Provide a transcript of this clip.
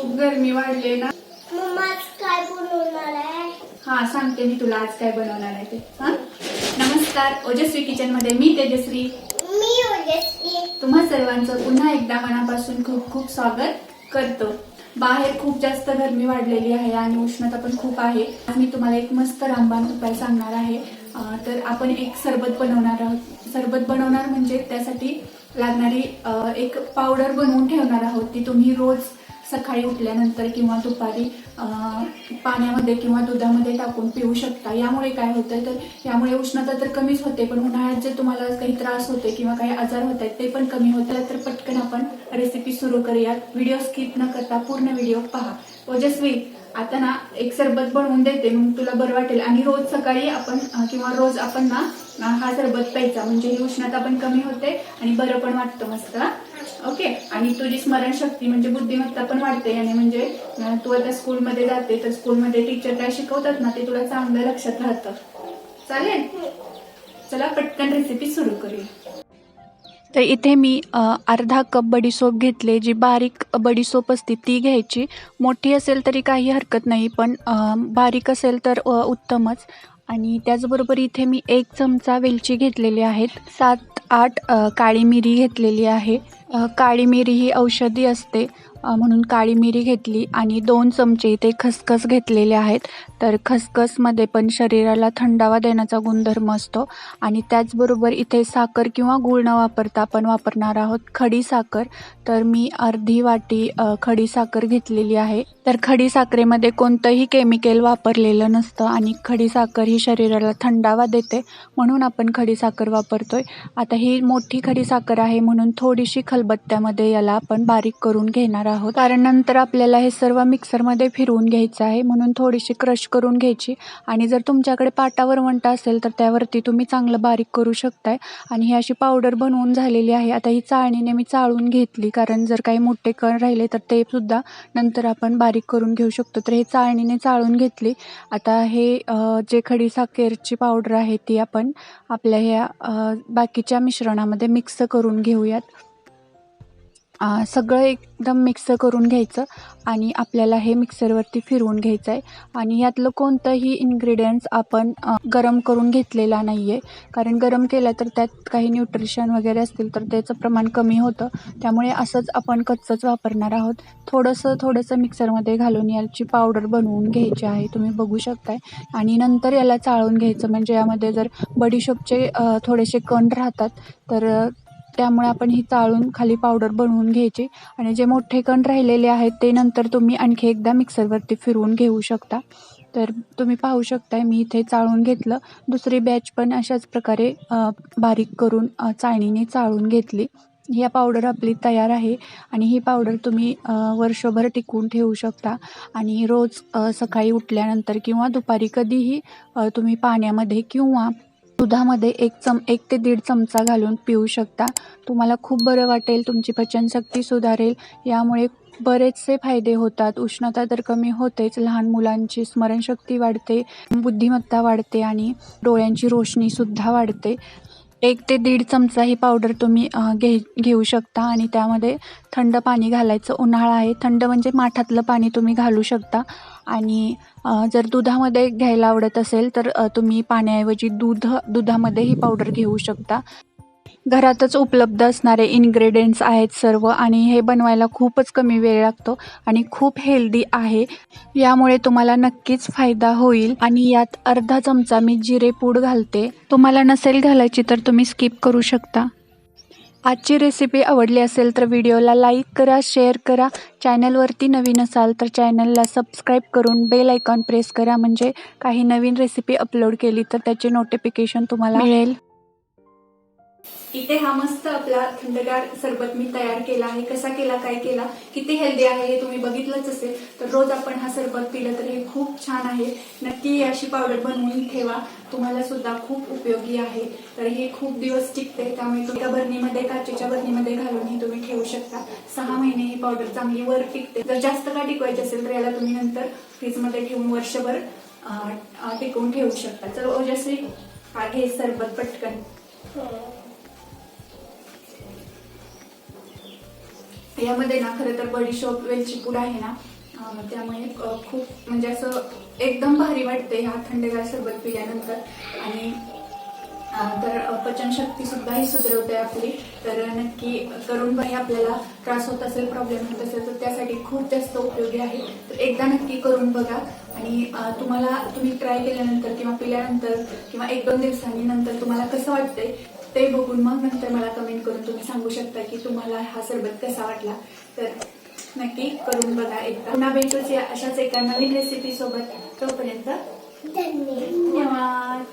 खूप गरमी वाढली ना. आज काय बनवणार आहे? हा सांगते मी तुला आज काय बनवणार आहे ते. नमस्कार ओजस्वी किचनमध्ये मी तेजस्वी. मी ओजस्वी. तुम्हा सर्वांचं पुन्हा एकदा मनापासून खूप खूप स्वागत करतो. बाहेर खूप जास्त गरमी वाढलेली आहे आणि उष्णता पण खूप आहे. मी तुम्हाला एक मस्त रामबाण उपाय सांगणार आहे. तर आपण एक सरबत बनवणार आहोत. सरबत बनवणार म्हणजे त्यासाठी लागणारी एक पावडर बनवून ठेवणार आहोत ती तुम्ही रोज सकाळी उठल्यानंतर किंवा दुपारी पाण्यामध्ये किंवा दुधामध्ये टाकून पिऊ शकता. यामुळे काय होतंय तर यामुळे उष्णता तर कमीच होते पण उन्हाळ्यात जर तुम्हाला काही त्रास होते किंवा काही आजार होत आहेत ते पण कमी होतात. तर पटकन आपण रेसिपी सुरू करूयात. व्हिडिओ स्किप न करता पूर्ण व्हिडिओ पहा. ओजस्वी आता ना एक सरबत बनवून देते मग तुला बरं वाटेल. आणि रोज सकाळी आपण किंवा रोज आपण ना हा सरबत प्यायचा. म्हणजे ही उष्णता पण कमी होते आणि बरं पण वाटतं मस्त. हा? ओके. आणि तुझी स्मरणशक्ती म्हणजे बुद्धिमत्ता पण वाढते. आणि म्हणजे तू आता स्कूलमध्ये जाते तर स्कूलमध्ये टीचर काय शिकवतात ना ते तुला चांगलं लक्षात राहतं. चालेल? चला पटकन रेसिपी सुरू करूया. तर इथे मी अर्धा कप बडीसोप घेतले. जी बारीक बडीसोप असते ती घ्यायची. मोठी असेल तरी काही हरकत नाही पण बारीक असेल तर उत्तमच. आणि त्याचबरोबर इथे मी एक चमचा वेलची घेतलेली आहेत. सात आठ काळी मिरी घेतलेली आहे. काळी मिरी ही औषधी असते. म्हणून काळी मिरी घेतली आणि दोन चमचे इथे खसखस घेतलेले आहेत. तर खसखसमध्ये पण शरीराला थंडावा देण्याचा गुणधर्म असतो. आणि त्याचबरोबर इथे साखर किंवा गूळ न वापरता आपण वापरणार आहोत खडी साखर. तर मी अर्धी वाटी खडी साखर घेतलेली आहे. तर खडी साखरेमध्ये कोणतंही केमिकल वापरलेलं नसतं आणि खडी साखर ही शरीराला थंडावा देते म्हणून आपण खडी साखर वापरतोय. आता ही मोठी खडी साखर आहे म्हणून थोडीशी खलबत्त्यामध्ये याला आपण बारीक करून घेणार आहोत. कारण नंतर आपल्याला हे सर्व मिक्सरमध्ये फिरवून घ्यायचं आहे म्हणून थोडीशी क्रश करून घ्यायची. आणि जर तुमच्याकडे पाटावर वंटा असेल तर त्यावरती तुम्ही चांगलं बारीक करू शकताय. आणि ही अशी पावडर बनवून झालेली आहे. आता ही चाळणीने मी चाळून घेतली. कारण जर काही मोठे कण राहिले तर ते सुद्धा नंतर आपण बारीक करून घेऊ शकतो. तर हे चाळणीने चाळून घेतली. आता हे जे खडीसाखेरची पावडर आहे ती आपण आपल्या ह्या बाकीच्या मिश्रणामध्ये मिक्स करून घेऊयात. सगळं एकदम मिक्स करून घ्यायचं आणि आपल्याला हे मिक्सरवरती फिरवून घ्यायचं आहे आणि यातलं कोणतंही इन्ग्रेडियंट्स आपण गरम करून घेतलेला नाही आहे कारण गरम केलं तर त्यात काही न्यूट्रिशन वगैरे असतील तर त्याचं प्रमाण कमी होतं. त्यामुळे असंच आपण कच्चंच वापरणार आहोत. थोडंसं थोडंसं मिक्सरमध्ये घालून याची पावडर बनवून घ्यायची आहे. तुम्ही बघू शकताय. आणि नंतर याला चाळून घ्यायचं. म्हणजे यामध्ये जर बडीशोपचे थोडेसे कण राहतात तर त्यामुळे आपण ही चाळून खाली पावडर बनवून घ्यायची. आणि जे मोठे कण राहिलेले आहेत ते नंतर तुम्ही आणखी एकदा मिक्सरवरती फिरवून घेऊ शकता. तर तुम्ही पाहू शकताय मी इथे चाळून घेतलं. दुसरी बॅच पण अशाच प्रकारे बारीक करून चाळणीने चाळून घेतली. ही पावडर आपली तयार आहे. आणि ही पावडर तुम्ही वर्षभर टिकवून ठेवू शकता. आणि रोज सकाळी उठल्यानंतर किंवा दुपारी कधीही तुम्ही पाण्यामध्ये किंवा दुधामध्ये एक चम एक ते दीड चमचा घालून पिऊ शकता. तुम्हाला खूप बरं वाटेल तुमची पचनशक्ती सुधारेल. यामुळे बरेचसे फायदे होतात. उष्णता तर कमी होतेच. लहान मुलांची स्मरणशक्ती वाढते बुद्धिमत्ता वाढते आणि डोळ्यांची रोशनीसुद्धा वाढते. एक ते दीड चमचा ही पावडर तुम्ही घे घेऊ शकता आणि त्यामध्ये थंड पाणी घालायचं. उन्हाळा आहे. थंड म्हणजे माठातलं पाणी तुम्ही घालू शकता. आणि जर दुधामध्ये घ्यायला आवडत असेल तर तुम्ही पाण्याऐवजी दूध दुधामध्ये ही पावडर घेऊ शकता. घरातच उपलब्ध असणारे इन्ग्रेडियंट्स आहेत सर्व आणि हे बनवायला खूपच कमी वेळ लागतो आणि खूप हेल्दी आहे. यामुळे तुम्हाला नक्कीच फायदा होईल. आणि यात अर्धा चमचा मी जिरे पूड घालते. तुम्हाला नसेल घालायची तर तुम्ही स्किप करू शकता. आजची रेसिपी आवडली असेल तर व्हिडिओला लाईक करा शेअर करा. चॅनलवरती नवीन असाल तर चॅनलला सबस्क्राईब करून बेल आयकॉन प्रेस करा. म्हणजे काही नवीन रेसिपी अपलोड केली तर त्याचे नोटिफिकेशन तुम्हाला मिळेल. इथे हा मस्त आपला थंडगार सरबत मी तयार केला आहे. कसा केला काय केला किती हेल्दी आहे हे तुम्ही बघितलंच असेल. तर रोज आपण हा सरबत पिलं तर हे खूप छान आहे. नक्की अशी पावडर बनवून ठेवा. तुम्हाला सुद्धा खूप उपयोगी आहे. तर हे खूप दिवस टिकते त्यामुळे तुम्ही एका भरणीमध्ये काचेच्या भरणीमध्ये घालून हे तुम्ही ठेवू शकता. सहा महिने ही पावडर चांगली वर टिकते. जर जास्त का टिकवायची असेल तर याला तुम्ही नंतर फ्रीजमध्ये ठेवून वर्षभर टिकवून ठेवू शकता. तर ओजस्वी हा घे सरबत पटकन. हो. यामध्ये ना खरं तर बडीशोप वेलची पूड आहे ना त्यामुळे खूप म्हणजे असं एकदम भारी वाटते हा थंडगार सरबत पिल्यानंतर. आणि तर पचनशक्ती सुद्धा ही आपली. तर नक्की करून बाई आपल्याला. त्रास होत असेल प्रॉब्लेम होत असेल तर त्यासाठी खूप जास्त उपयोगी आहे. तर एकदा नक्की करून बघा. आणि तुम्हाला तुम्ही ट्राय केल्यानंतर किंवा पिल्यानंतर किंवा एक दोन दिवसांनी नंतर तुम्हाला कसं वाटतंय ते बघून मग नंतर मला कमेंट करून तुम्ही सांगू शकता की तुम्हाला हा सरबत कसा वाटला. तर नक्की करून बघा एकदा. पुन्हा भेटूच या अशाच एका नवीन रेसिपी सोबत. तोपर्यंत धन्यवाद. धन्यवाद.